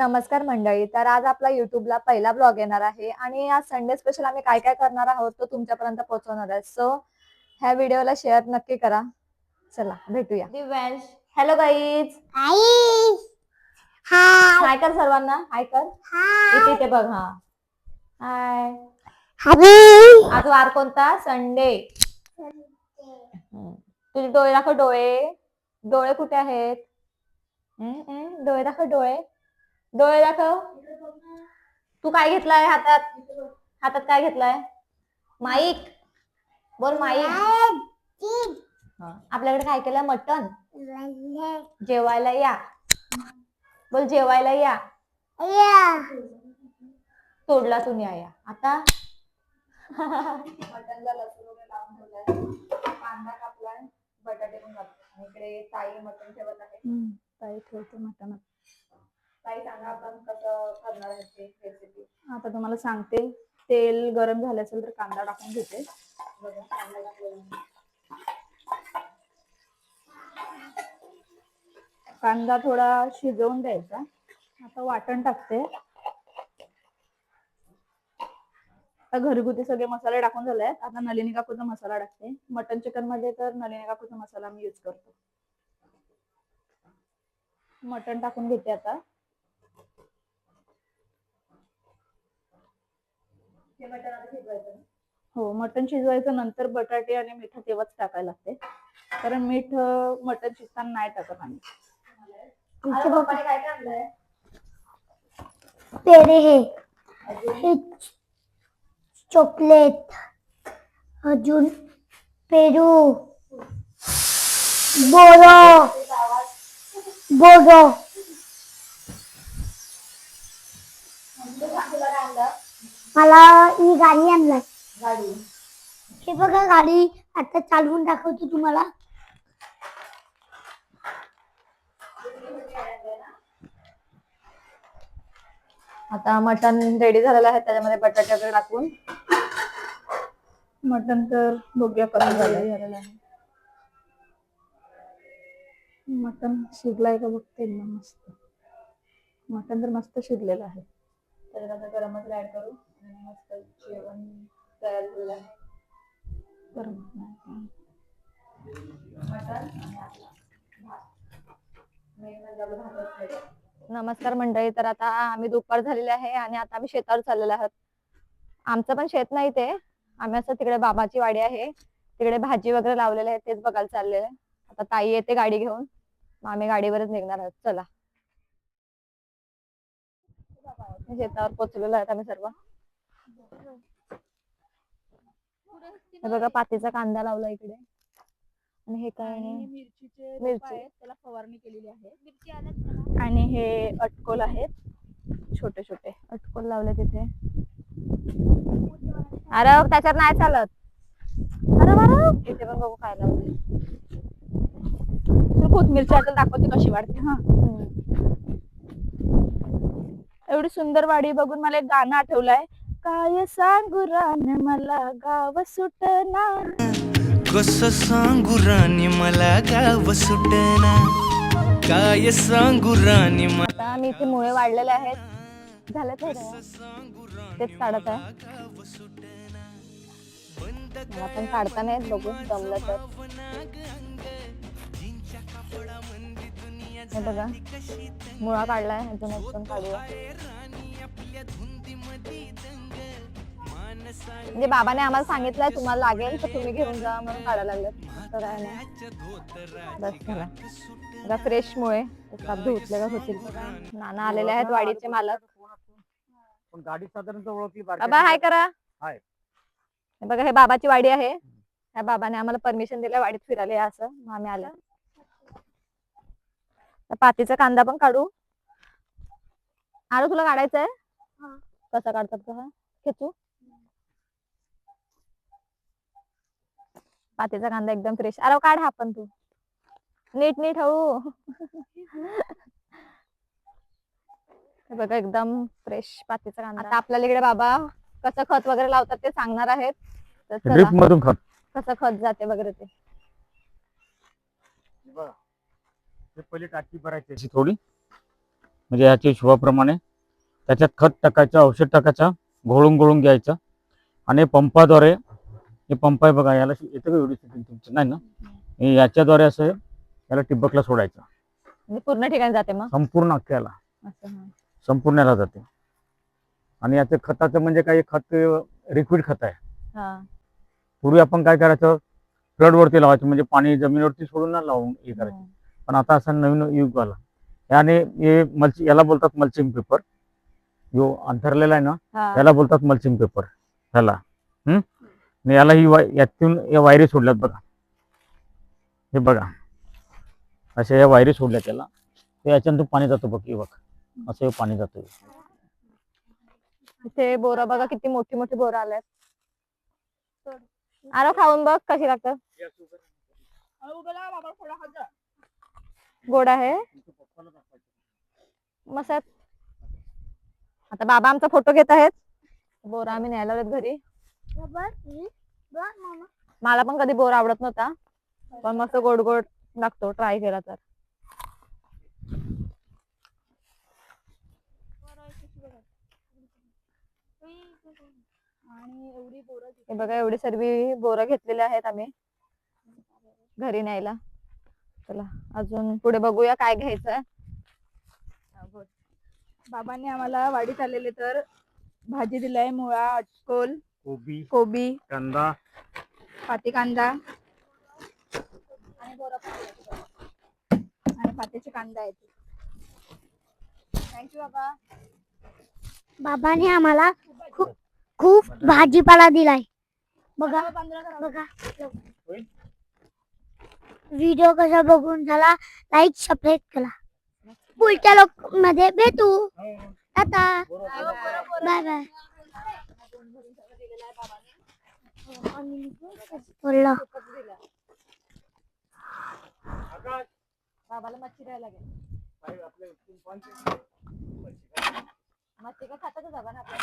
नमस्कार मंडळी. तर आज आपला युट्यूबला पहिला ब्लॉग येणार आहे आणि आज संडे स्पेशल आम्ही काय काय करणार आहोत तो तुमच्यापर्यंत पोहोचवणार आहे. सो ह्या व्हिडिओला शेअर नक्की करा. चला भेटूया. Divyansh. Hello guys hi hi कर सर्वांना. हाय कर. इथे इथे बघ हा. हाय आज वार कोणता? संडे तुझे डोळे दाखव डोळे. डोळे कुठे आहेत? डोळे दाखव डोळे. डोळे दाखव. तू काय घेतलाय हातात? हातात काय घेतलाय? माईक. बोल माईक. हा. आपल्याकडे काय केलं मटन जेवायला या. बोल जेवायला या. तोडला तुम्ही या आता? मटनला लसूण वगैरे लावून ठेवलाय. कांदा कापलाय बटाटे पण इकडे ताई मटन ठेवत आहे. ताई ठेवते मटन ताई सांगा आपण कसं करणार आहे ते रेसिपी आता तुम्हाला सांगते तेल गरम झालं असेल तर कांदा टाकून घेते. बघा कांदा टाकलेला आहे. कांदा थोडा शिजवून द्यायचा. आता वाटण टाकते. आता घरगुती सगळे मसाले टाकून झाले आहेत. आता नलिनी काकूचा मसाला टाकते. मटन चिकनमध्ये तर नलिनी काकूचा मसाला मी यूज करतो. मटन टाकून घेते आता. हे मटण आता शिजवायचं ना? हो मटण शिजवायचं नंतर बटाटे आणि मीठ तेव्हाच टाकायला लागते. कारण मीठ अं, मटण शिजताना नाही टाकत आम्ही. आमच्या पप्पाने काय काय आणलंय पेरे हे. हे चॉकलेट. अजून पेरू. बोरो. बोरो. मला ही गाडी आणलाय. गाडी. हे बघा गाडी आता चालवून दाखवतो तुम्हाला. आता मटन रेडी झालेलं आहे त्याच्यामध्ये बटाटे वगैरे टाकून. मटन तर बघूया कसं झालंय झालेलं आहे. मटन शिजलाय का बघते एकदम मस्त. मटन तर मस्त शिजलेलं आहे. त्याच्यात आता गरम मसाला ऍड करू. आणि मस्त जेवण तयार आहे गरम आणि आपला भात मेन म्हणजे भातच नमस्कार मंडळी तर आता आम्ही दुपार झालेले आहे आणि आता आम्ही शेतावर चाललेलो आहोत. आमचं पण शेत नाही ते. आम्ही असं तिकडे बाबाची वाडी आहे. तिकडे भाजी वगैरे लावलेले आहे तेच बघायला चाललेलं आहे. आता ताई येते गाडी घेऊन. मग आम्ही गाडीवरच निघणार आहोत. चला. शेतावर पोचलेलो आहेत आम्ही सर्व. हे बघा पातीचा कांदा लावला इकडे. आणि हे काय आहे? मिरचीचे मिरची. त्याला फवारणी केलेली आहे. आणि हे अटकोल आहेत. छोटे छोटे. अटकोल लावले तिथे. अरे त्याच्यात नाही चालत. अरे अरे इथे पण बघू काय लावले कोथमीरची आता दाखवते कशी वाढते हा. एवढी सुंदर वाडी बघून मला एक गाणं आठवलंय. काय सांगू रान मला गाव सुटना कस सांगू राणी मला गाव सुटना काय सांगू राणी मला आता मी इथे मुळे वाढलेले आहेत. झालं ते तेच काढत आहे. मला पण काढता नाही येत, बघू जमलं तर. हे बघा. मुळा काढलाय अजून एक पण काढूया. म्हणजे बाबाने आम्हाला सांगितलंय तुम्हाला लागेल तर तुम्ही घेऊन जा म्हणून काढायला लागले तर बस झाला बघा फ्रेश मुळे धुतले का होतील? नाना आलेले आहेत वाडीचे मालक. पण गाडी ओळखली बाबा हाय करा. हाय. हे बघा हे बाबाची वाडी आहे. ह्या बाबाने आम्हाला परमिशन दिलं वाडीत फिरायला या असं मग आम्ही आलो. तर पातीचा कांदा पण काढू. आरू तुला काढायचं आहे हा. कसा काढतात का हा? खेचू. पातीचा कांदा एकदम फ्रेश अरे काढ हा पण तू. नीट नीट हळू. हे बघा एकदम फ्रेश पातीचा कांदा. आता आपल्याला इकडे बाबा कसं खत वगैरे लावतात ते सांगणार आहेत. तर चला, ड्रिप मधून खत. कसं खत जाते वगैरे ते. हे बघा. हे पहिली टाकी भरायची अशी थोडी. म्हणजे ह्याच्या हिशोबाप्रमाणे. त्याच्यात खत टाकायचं औषध टाकायचं घोळून घोळून घ्यायचं. आणि पंपाद्वारे हे पंप आहे बघा याला येतं का एवढी setting तुमचं? नाही ना? हे याच्याद्वारे असं याला टिबकला सोडायचं. म्हणजे पूर्ण ठिकाणी जाते मग? संपूर्ण अख्ख्याला. असं हा. संपूर्णला जाते. आणि याचं खताचं म्हणजे काही खत लिक्विड खत आहे. हा. पूर्वी आपण काय करायचं फ्लडवरती लावायचं म्हणजे पाणी जमिनीवरती सोडून ना लावून हे करायचं. पण आता असा नवीन युग आला. याने हे मल्च याला बोलतात मल्चिंग पेपर जो अंथरलेला आहे ना हा. याला बोलतात मल्चिंग पेपर ह्याला. हम्म याला ही वाय यातून या वायरी सोडल्यात बघा. हे बघा. अशा या वायरी सोडल्या त्याला. याच्यानंतर पाणी जातो बघ हे बघ. असं हे पाणी जातो. इथे बोरा बघा किती मोठी मोठी बोरा आल्यात. आरो खाऊन बघ कशी लागतात. गोड आहे. मस्त. आहेत. आता बाबा आमचा फोटो घेत आहेत. बोरा आम्ही न्यायला घरी. मला पण कधी बोर आवडत नव्हता पण मस्त गोड गोड लागतो ट्राय केला तर. हे बघा एवढी सर्व बोरं घेतलेली आहेत आम्ही. घरी न्यायला. चला अजून पुढे बघूया काय घ्यायचं बाबांनी आम्हाला वाडीत आलेले तर भाजी दिलाय मुळा अटकोल कोबी कोबी. कांदा. पाती कांदा. आणि पात्याचे कांदा आहेत. थँक्यू बाबा. बाबाने आम्हाला खूप खूप भाजीपाला दिलाय. बघा बघा. व्हिडिओ कसा बघून झाला लाईक सबस्क्राईब करा पुढच्या लोक मध्ये भेटू आता बाय बाय. बोललो बाबाला मच्छी द्यायला लागेल. मच्छी का खातातच बाबा ना आपल्या